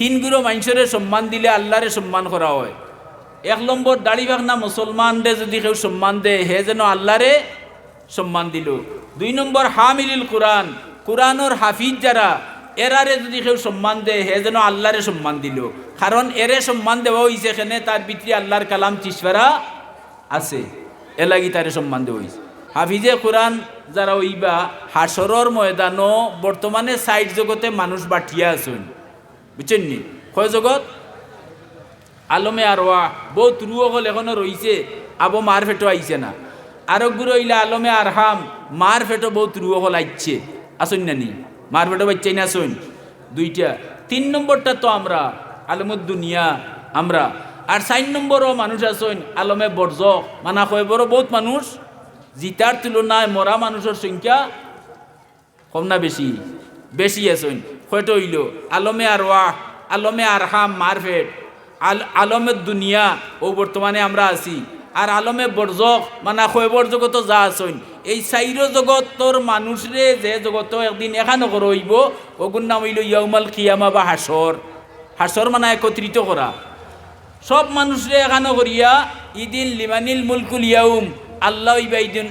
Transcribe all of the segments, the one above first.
তিন গুরো মানুষের সম্মান দিলে আল্লাহরে সম্মান করা হয়। এক নম্বর দাড়ি ভাগনা মুসলমানরে যদি কেউ সম্মান দেয়, হে যেন আল্লাহরে সম্মান দিল। দুই নম্বর হামিলিল কোরআন, কোরআনর হাফিজ যারা, এরারে যদি কেউ সম্মান দেয়, হে যেন আল্লাহরে সম্মান দিল। কারণ এরে সম্মান দেওয়া হয়েছে এখানে, তার ভিতরে আল্লাহর কালাম চিসফেরা আছে। এ লাগি তারে সম্মান দেওয়া হয়েছে হাফিজে কোরআন যারা ওইবা হাসরর ময়দানও বর্তমানে সাইড জগতে মানুষ বাঠিয়া আছেন। বুঝছেন নি কয় জগৎ আলমে আরওয়া বহুত রুয় হল, এখনও রইছে, আবো মার ফেটো আইছে না। আরোগ্য হইলে আলমে আরহাম মার ফেটো বহুত রুয় হল আইছে আসুন না নি মার ফেটো বাচ্চাই না আসুন? দুইটা। তিন নম্বরটা তো আমরা, আলমুদ দুনিয়া, আমরা। আর চার নম্বরও মানুষ আসুন, আলমে বর্জ মানা কয় বড় বহুত মানুষ। জিতার তুলনায় মরা মানুষের সংখ্যা কম না বেশি বেশি আছেন হয়তো হইল। আলমে আরওয়াহ আলমে আরহাম মারফেট আল আলমের দুনিয়া, ও বর্তমানে আমরা আছি। আর আলমে বর্জক মানে শৈবর জগত যা আছেন। এই চাইর জগতর মানুষরে যে জগত একদিন এখানো করইব ওগুর নাম হইল ইয়াউমাল কিয়ামা বা হাসর হাসর মানে একত্রিত করা সব মানুষরে এখানো করিয়া ইদিন লিমানিল মুলকুল ইয়াউম, আল্লাহ ইবা ইদিন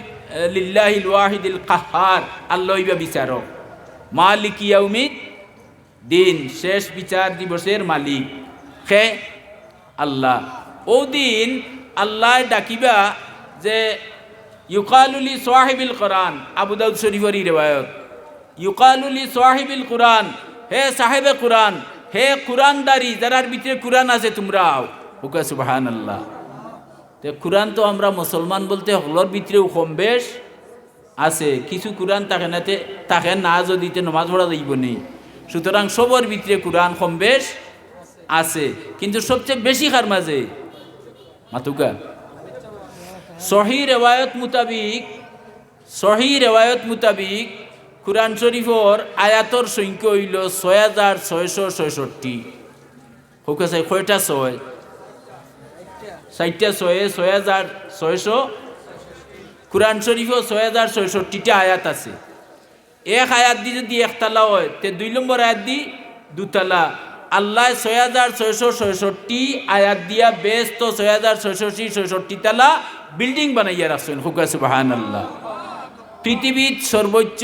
লিল্লাহিল ওয়াহিদিল কাহার, আল্লাহ ইবা বিচারক মালিক ইয়াউমিদ দিন শেষ বিচার দিবসের মালিক। খে আল্লাহ। ও দিন আল্লাহ ডাকিবা যে ইউকালুলি সোয়াহিবিল কোরআন আবু দাউদ শরীফরি রেবায়ত। ইউকালুলি সোয়াহিবিল কোরআন হে সাহেবে কোরআন হে কোরআনদারি যারার ভিতরে কোরআন আছে তোমরাও হুকা সুবাহান আল্লাহ তো কোরআন তো আমরা মুসলমান বলতে হলর ভিতরেও কম বেশ আছে। কিছু কোরআন তাকে নাতে তাকে না যদিতে নমাজ পড়া যাইব নেই। সুতরাং সবর ভিতরে কোরআন কম বেশ আছে। কিন্তু সবচেয়ে বেশি কার মাঝে? মাতুকা। সহি রেওয়ায়ত মোতাবিক, সহি রেওয়ায়ত মোতাবিক কোরআন শরীফর আয়াতর সংখ্যা হইল ছয় হাজার ছয়শো ছয়ষট্টি। হোক আছে, কয়টা ছয়? ষাটটা ছয়ে, ছয় হাজার ছয়শো। কোরআন শরীফও ছয় হাজার ছয়ষট্টিটা আয়াত আছে। এক আয়াত দি যদি একতলা হয়, তে দুই নম্বর আয়াত দি দুতলা আল্লাহ ছয় হাজার ছয়শো ছয়ষট্টি আয়াত দিয়া বেস্ত ছয় হাজার ছয়ষট্টি ছয়ষট্টি তালা বিল্ডিং বানাইয়া রাখছেন হুকা সুবাহান আল্লাহ পৃথিবীর সর্বোচ্চ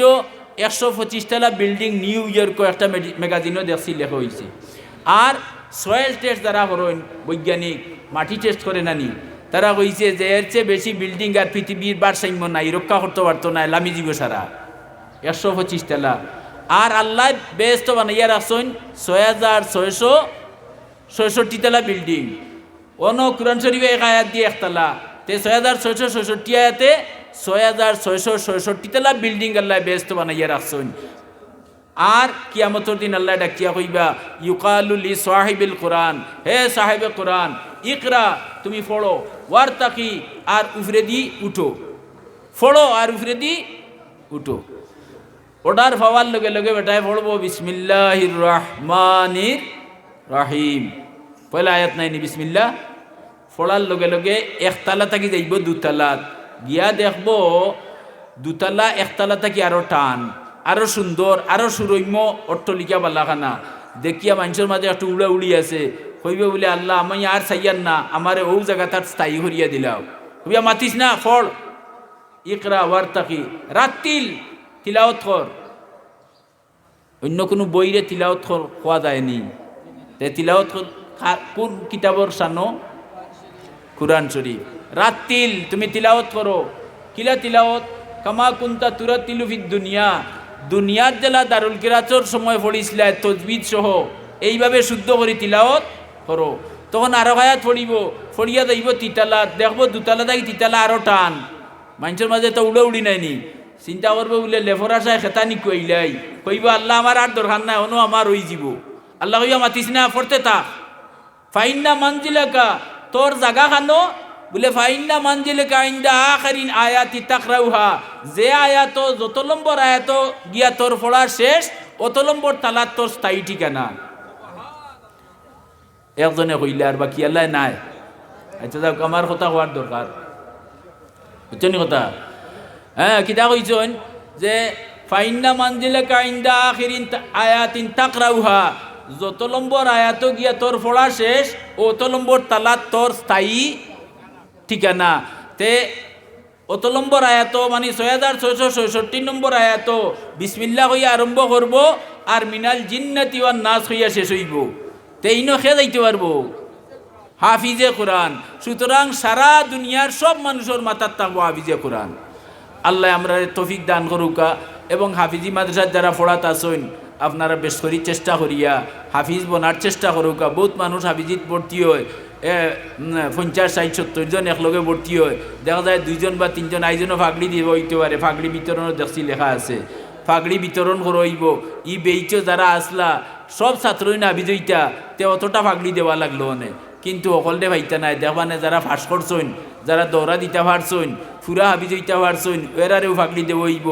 একশো পঁচিশ তলা বিল্ডিং নিউ ইয়র্ক একটা ম্যাগাজিনও দেখছি লেখা হয়েছে আর সয়েল টেস্ট যারা করেন, বৈজ্ঞানিক, মাটি টেস্ট করে নানি তারা কইছে যে এর চেয়ে বেশি বিল্ডিং আর পৃথিবীর ভারসাম্য নাই, রক্ষা করতে পারতো না লামি জীব সারা। একশো পঁচিশ তেলা আর আল্লাহ বেস্ত বানাইয়া রাখছেন ছয় হাজার ছয়শো ছয়ষট্টি তেলা বিল্ডিং। অন কোরআন শরীফে এক আয়াত দিয়ে একতলা তে ছয় হাজার ছয়শো ছয়ষট্টি আয়াতে ছয় হাজার ছয়শো ছয়ষট্টি তেলা বিল্ডিং আল্লাহ বেস্ত বানাইয়া রাখছেন। আর কিয়ামতর দিন আল্লাহ ডাকিয়া কইবা ইউকালুলি সাহিবিল কোরআন। হে সাহেবে কোরআন, ইকরা, তুমি ফড়ো ওয়ার তাকি আর উফরে দি উঠো। ফড়ো আর উফরে দি উঠো। ওটার পাওয়ার লগে লগে বেটায় পড়ব, বিসমিল্লাহির রহমানির রাহিম। পয়লা আয়াত নাইনি বিসমিল্লাহ। ফড়ার লগে লগে একতলা থাকি যাইব দুতলাত। গিয়া দেখব দুতলা, একতলা থাকি আরও টান, আরও সুন্দর, আরও সুরম্য অট্টলিকা বালাখানা। দেখিয়া মানুষের মাঝে একটু উড়া উড়ি আছে। কইবে বলে, আল্লাহ, আমি আর চাইয়ার না, আমারে ও জায়গা তার স্থায়ী করিয়া দিলাও। কইয়া মাতিস না ফল ইকরা ওয়ার তাকি রাত্তিল তিলাওত কর। অন্য কোনো বইরে তিলাওত খোয়া যায়নি তে তিলাওত কোন কিতাবর সানো কুরআন শরীফ রাত্তিল তুমি তিলাওত করো। কিলা তিলাওত কামা কুন্তা তুরা তিলুফিদ দুনিয়া। দুনিয়ার জেলা দারুল কিরাচর সময় পড়িছিলা তজবিদ সহ। এইভাবে শুদ্ধ করে তিলাওত করো। তখন আরও হায়াত পড়িব ফড়িয়া যাইব তিতালা দেখব দুতালা দেখি তিতালা আরও টান। মানুষের মাঝে তো উড়ে উড়ি নাইনি চিন্তা করব বলে লেফরা সাহেব খেতানি কইলাই কইব, আল্লাহ আমার আর দরকার নাই অন্য আমার হয়ে যাব আল্লাহ কইয়া মাতিস না পড়তে থাক। ফাইন্না মঞ্জিলাকা তোর জাগা খানো? বলে, ফাইন্না মঞ্জিলাকা ইন্দা আখারিন আয়াতি তাকরাউহা যে আয়াত, যত নম্বর আয়াত গিয়া তোর পড়া শেষ, অত নম্বর তালাত তোর স্থায়ী ঠিকানা। একজনে কইলে আর বাকি আল্লাহ নাই। আচ্ছা যাক আমার কথা হওয়ার দরকার বুঝছেন কথা। হ্যাঁ কিতা কইছেন যে, ফাইন্না মঞ্জিলাকা কাইন্দা আখিরিন আয়াতিন তাকরাউহা। যত নম্বর আয়াত গিয়া তোর পড়া শেষ, অত নম্বর তালা তোর স্থায়ী ঠিকানা। তে, অত নম্বর আয়াত মানে ছয় হাজার ছয়শো ছয়ষট্টি নম্বর আয়াত বিসমিল্লা হইয়া আরম্ভ করব আর মিনাল জিন্নাতি ওয়ান নাচ হইয়া শেষ হইব। তে ইনো খে যাইতে পারব? হাফিজে কোরআন। সুতরাং সারা দুনিয়ার সব মানুষের মাথার থাকব হাফিজে কোরআন। আল্লাহ আমরা তফিক দান করুকা এবং হাফিজি মাদ্রাসার যারা পড়াত আসইন আপনারা বেশ করি চেষ্টা করিয়া, হাফিজ বনার চেষ্টা করুকা বহুত মানুষ হাফিজিত ভর্তি হয় পঞ্চাশ, ষাট, সত্তর জন একলগে ভর্তি হয়। দেখা যায় দুইজন বা তিনজন আইজনও ফাগড়ি দিব হইতে পারে ফাগড়ি বিতরণও দেখছি লেখা আছে। ফাগড়ি বিতরণ করইব। ই বেইচ যারা আসলা, সব ছাত্রই না বিজয়িতা তে অতটা ফাগড়ি দেওয়া লাগল অনে কিন্তু অকলে ভাইতা নাই দেখবানে যারা ফাঁস করছইন, যারা দৌড়া দিতে পারছইন ফুরা হাবি জইতে পারছইন এরারেও ফাঁকলি দেবইব